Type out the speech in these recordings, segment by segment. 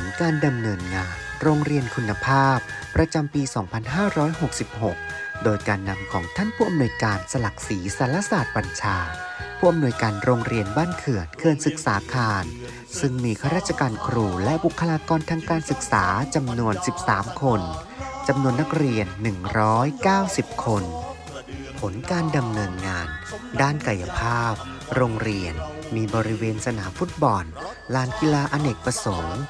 ลการดำเนินงาน โรงเรียนคุณภาพ ประจำปี 2566 โดยการนำของท่านผู้อำนวยการสลักศรีสารศาสตร์บัญชา ผู้อำนวยการโรงเรียนบ้านเขื่อนเขื่อนศึกษาคาร ซึ่งมีข้าราชการครูและบุคลากรทางการศึกษาจำนวน 13 คนจำนวนนักเรียน 190 คน ผลการดำเนินงาน ด้านกายภาพ โรงเรียน มีบริเวณสนามฟุตบอล ลานกีฬาอเนกประสงค์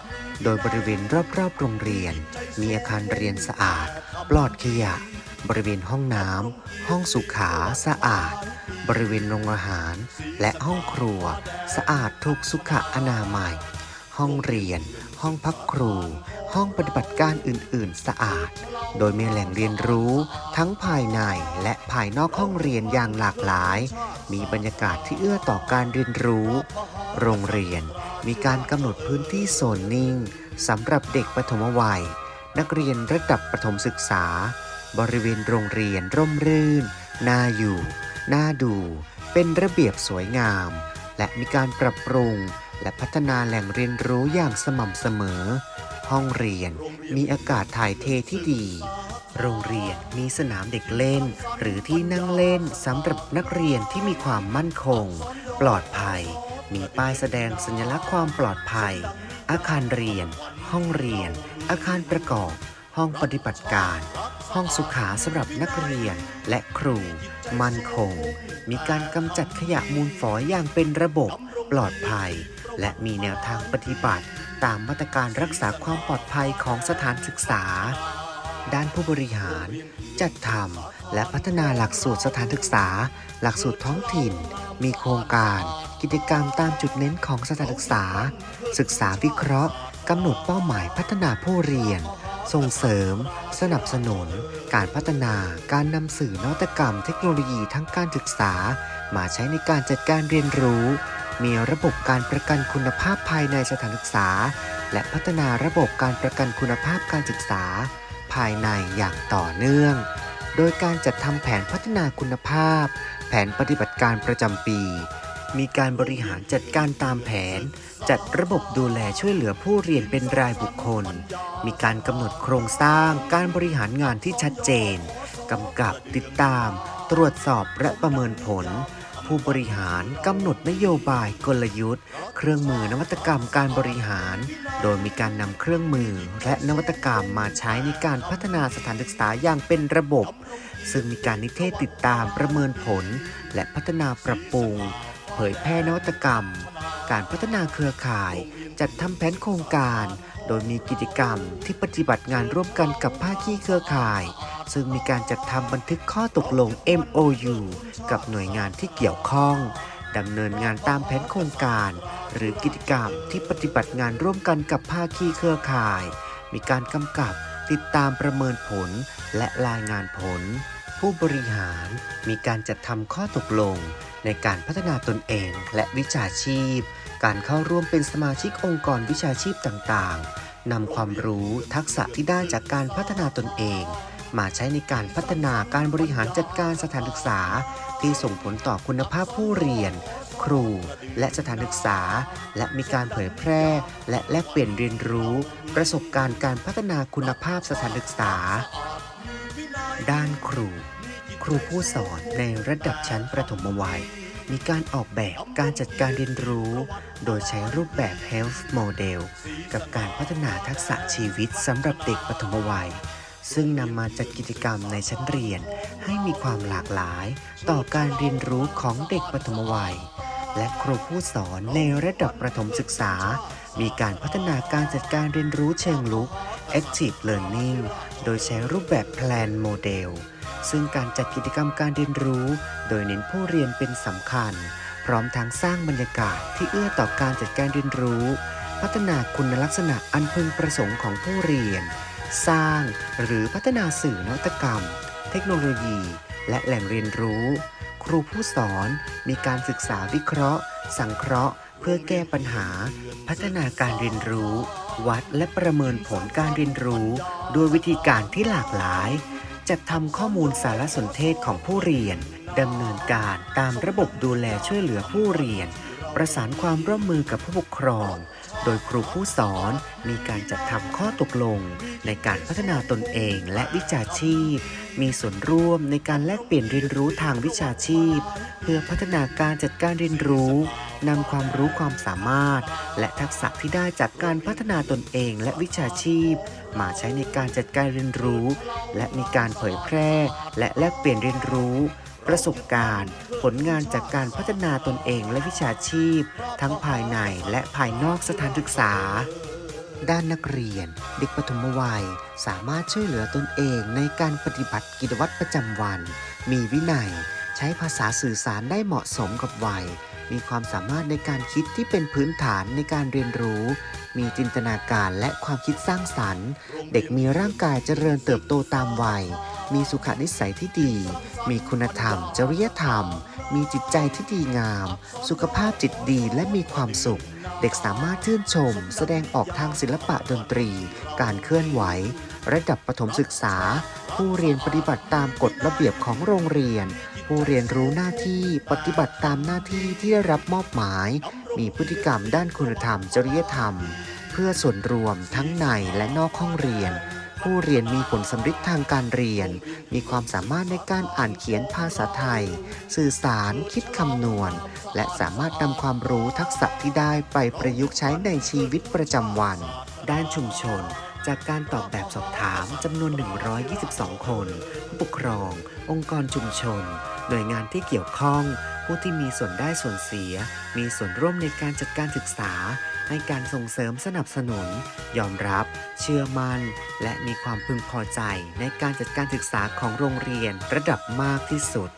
โดยบริเวณรอบๆโรงเรียน มีอาคารเรียนสะอาด ปลอดขยะ บริเวณห้องน้ำ ห้องสุขาสะอาด บริเวณโรงอาหาร และห้องครัว สะอาดถูกสุขอนามัย ห้องเรียน ห้องพักครู ห้องปฏิบัติการอื่น ๆ สะอาด โดยมีแหล่งเรียนรู้ทั้งภายในและภายนอกห้องเรียนอย่างหลากหลาย มีบรรยากาศที่เอื้อต่อการเรียนรู้ โรงเรียนมีการกำหนดพื้นที่โซนนิ่งสำหรับเด็กปฐมวัย นักเรียนระดับประถมศึกษา บริเวณโรงเรียนร่มรื่น น่าอยู่ น่าดู เป็นระเบียบสวยงาม และมีการปรับปรุงและพัฒนาแหล่งเรียนรู้อย่างสม่ำเสมอ ห้องเรียน มีอากาศถ่ายเทที่ดี โรงเรียนมีสนามเด็กเล่น หรือที่นั่งเล่นสำหรับนักเรียนที่มีความมั่นคง ปลอดภัย มีป้ายแสดงสัญลักษณ์ความปลอดภัย อาคารเรียน ห้องเรียน อาคารประกอบ ห้องปฏิบัติการ ห้องสุขาสำหรับนักเรียนและครู มั่นคง มีการกำจัดขยะมูลฝอยอย่างเป็นระบบปลอดภัย และมีแนวทางปฏิบัติ ตามมาตรการรักษาความปลอดภัยของสถานศึกษา ด้านผู้บริหาร จัดทำและพัฒนาหลักสูตรสถานศึกษา หลักสูตรท้องถิ่น มีโครงการ กิจกรรมตามจุดเน้นของสถานศึกษา ศึกษาวิเคราะห์กำหนดเป้าหมายพัฒนาผู้เรียน ส่งเสริม สนับสนุน การพัฒนาการนำสื่อนวัตกรรมเทคโนโลยีทั้งการศึกษา มาใช้ในการจัดการเรียนรู้ มีระบบการประกันคุณภาพภายในสถานศึกษา และพัฒนาระบบการประกันคุณภาพการศึกษา ภายในอย่างต่อเนื่อง โดยการจัดทำแผนพัฒนาคุณภาพ แผนปฏิบัติการประจำปี มีการบริหารจัดการตามแผน จัดระบบดูแลช่วยเหลือผู้เรียนเป็นรายบุคคล มีการกำหนดโครงสร้าง การบริหารงานที่ชัดเจนกำกับติดตาม ตรวจสอบและประเมินผล ผู้บริหารกำหนดนโยบายกลยุทธ์ เครื่องมือนวัตกรรมการบริหาร โดยมีการนำเครื่องมือและนวัตกรรมมาใช้ในการพัฒนาสถานศึกษาอย่างเป็นระบบ ซึ่งมีการนิเทศติดตามประเมินผล และพัฒนาปรับปรุง เผยแพร่นวัตกรรม การพัฒนาเครือข่าย จัดทำแผนโครงการ โดยมีกิจกรรมที่ปฏิบัติงานร่วมกันกับภาคีเครือข่าย ซึ่งมีการจัดทำบันทึกข้อตกลง MOU กับหน่วยงานที่เกี่ยวข้องดำเนินงานตามแผนโครงการ หรือกิจกรรมที่ปฏิบัติงานร่วมกันกับภาคีเครือข่าย มีการกำกับติดตามประเมินผลและรายงานผล ผู้บริหารมีการจัดทำข้อตกลง ในการพัฒนาตนเองและวิชาชีพ การเข้าร่วมเป็นสมาชิกองค์กรวิชาชีพต่างๆนำความรู้ทักษะที่ได้จากการพัฒนาตนเอง มาใช้ในการพัฒนาการบริหารจัดการสถานศึกษา ที่ส่งผลต่อคุณภาพผู้เรียน ครู และสถานศึกษา และมีการเผยแพร่ และแลกเปลี่ยนเรียนรู้ ประสบการณ์การพัฒนาคุณภาพสถานศึกษา ด้านครู ครูผู้สอนในระดับชั้นประถมวัยมีการออกแบบการจัดการเรียนรู้ โดยใช้รูปแบบ Health Model กับการพัฒนาทักษะชีวิตสำหรับเด็กปฐมวัย ซึ่งนำมาจัดกิจกรรมในชั้นเรียน ให้มีความหลากหลาย ต่อการเรียนรู้ของเด็กปฐมวัย และครูผู้สอนในระดับประถมศึกษา มีการพัฒนาการจัดการเรียนรู้เชิงลุก Active Learning โดยใช้รูปแบบ Plan Model ซึ่งการจัดกิจกรรมการเรียนรู้ โดยเน้นผู้เรียนเป็นสำคัญ พร้อมทั้งสร้างบรรยากาศที่เอื้อต่อการจัดการเรียนรู้ พัฒนาคุณลักษณะอันพึงประสงค์ของผู้เรียน สร้างหรือพัฒนาสื่อนวัตกรรม เทคโนโลยี และแหล่งเรียนรู้ ครูผู้สอนมีการศึกษาวิเคราะห์ สังเคราะห์ เพื่อแก้ปัญหา พัฒนาการเรียนรู้ วัดและประเมินผลการเรียนรู้ด้วยวิธีการที่หลากหลาย จัดทำข้อมูลสารสนเทศของผู้เรียนดำเนินการตามระบบดูแลช่วยเหลือผู้เรียน ประสานความร่วมมือกับผู้ปกครอง โดยครูผู้สอนมีการจัดทำข้อตกลง ในการพัฒนาตนเองและวิชาชีพ มีส่วนร่วมในการแลกเปลี่ยนเรียนรู้ทางวิชาชีพ เพื่อพัฒนาการจัดการเรียนรู้นำความรู้ความสามารถ และทักษะที่ได้จากการพัฒนาตนเองและวิชาชีพ มาใช้ในการจัดการเรียนรู้ และมีการเผยแพร่ และแลกเปลี่ยนเรียนรู้ ประสบการณ์ ผลงานจากการพัฒนาตนเองและวิชาชีพ ทั้งภายในและภายนอกสถานศึกษา ด้านนักเรียน เด็กปฐมวัย สามารถช่วยเหลือตนเองในการปฏิบัติกิจวัตรประจำวัน มีวินัย ใช้ภาษาสื่อสารได้เหมาะสมกับวัย มีความสามารถในการคิดที่เป็นพื้นฐานในการเรียนรู้มีจินตนาการและความคิดสร้างสรรค์ เด็กมีร่างกายเจริญเติบโตตามวัย มีสุขนิสัยที่ดี มีคุณธรรม จริยธรรม มีจิตใจที่ดีงาม สุขภาพจิตดีและมีความสุข เด็กสามารถชื่นชม แสดงออกทางศิลปะดนตรี การเคลื่อนไหว ระดับประถมศึกษา ผู้เรียนปฏิบัติตามกฎระเบียบของโรงเรียน ผู้เรียนรู้หน้าที่ปฏิบัติตามหน้าที่ที่ได้รับมอบหมาย มีพฤติกรรมด้านคุณธรรม จริยธรรม เพื่อส่วนรวมทั้งในและนอกห้องเรียน ผู้เรียนมีผลสำฤทธิ์ทางการเรียน มีความสามารถในการอ่านเขียนภาษาไทย สื่อสารคิดคำนวณ และสามารถนำความรู้ทักษะที่ได้ไปประยุกต์ใช้ในชีวิตประจำวัน ด้านชุมชน จากการตอบแบบสอบถามจำนวน 122 คน ผู้ปกครอง องค์กรชุมชน หน่วยงานที่เกี่ยวข้อง ผู้ที่มีส่วนได้ส่วนเสีย มีส่วนร่วมในการจัดการศึกษา ให้การส่งเสริมสนับสนุน ยอมรับ เชื่อมัน่น และมีความพึงพอใจในการจัดการศึกษาของโรงเรียนระดับมากที่สุด